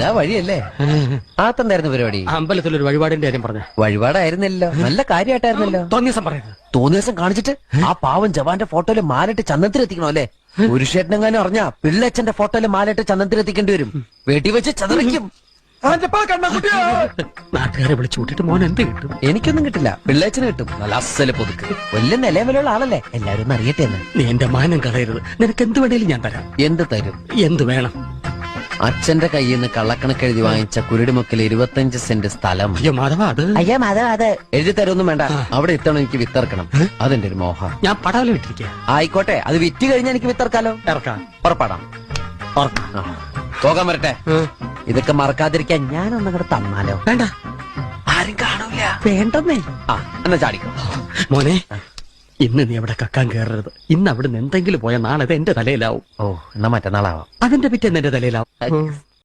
ഇതാ വഴിയല്ലേ? ആത്തന്നായിരുന്നു പരിപാടി? അമ്പലത്തിൽ ഒരു വഴിപാടിന്റെ കാര്യം പറഞ്ഞു. വഴിപാടായിരുന്നല്ലോ. നല്ല കാര്യമായിട്ടായിരുന്നല്ലോ തോന്നിയ ദിവസം പറയരുത്. തോന്നിയ ദിവസം കാണിച്ചിട്ട് ആ പാവം ജവാന്റെ ഫോട്ടോയിൽ മാലിട്ട് ചന്ദനത്തിലെത്തിക്കണോ അല്ലേ പുരുഷേട്ടനെങ്ങാനും അറിഞ്ഞാ പിള്ളച്ചന്റെ ഫോട്ടോയിൽ മാലിട്ട് ചന്ദനത്തിലെത്തിക്കേണ്ടി വരും. വേട്ടി വെച്ച് ചതറിക്കും. നാട്ടുകാരെ വിളിച്ചു കൂട്ടിട്ട് മോൻ എന്ത് കിട്ടും? എനിക്കൊന്നും കിട്ടില്ല. പിള്ളേച്ചന് കിട്ടും. നല്ല അസൽ പൊതുക്ക്. വലിയ നിലവിലുള്ള ആളല്ലേ? എല്ലാരും ഒന്ന് അറിയട്ടെ എന്ന്. നീ എന്റെ മാനം കളയരുത്. നിനക്ക് എന്ത് വേണേലും ഞാൻ തരാം. എന്ത് തരും? എന്ത് വേണം? അച്ഛന്റെ കയ്യിൽ നിന്ന് കള്ളക്കണക്ക് എഴുതി വാങ്ങിച്ച കുരുടിമുക്കിൽ ഇരുപത്തഞ്ച് സെന്റ് സ്ഥലം. അയ്യോ മാധവ അത് അയ്യോ അതെ അത് എഴുതി തരൊന്നും വേണ്ട. അവിടെ എത്തണം എനിക്ക് വിത്തർക്കണം അതെന്റെ ഒരു മോഹം. ഞാൻ പടവല ഇട്ടിരിക്കുക ആയിക്കോട്ടെ അത് വിറ്റ് കഴിഞ്ഞാൽ എനിക്ക് വിത്തർക്കാലോ ഇറക്കാം. പുറപ്പാടാം. ഉറപ്പാ. ആ. പോകാൻ വരട്ടെ. ഇതൊക്കെ മറക്കാതിരിക്കാൻ ഞാൻ കൂടെ തന്നാലോ? വേണ്ട. ആരും കാണൂല. വേണ്ടെന്നേ. ആ എന്നാ ചാടിക്കോ മോനെ ഇന്ന് നീ അവിടെ കക്കാൻ കയറരുത് ഇന്ന് അവിടെ നിന്ന് എന്തെങ്കിലും പോയ നാളെ അത് എന്റെ തലയിലാവും. ഓ എന്നാ മറ്റന്നാളാവാം. അതിന്റെ പിറ്റേന്ന് എന്റെ തലയിലാവും.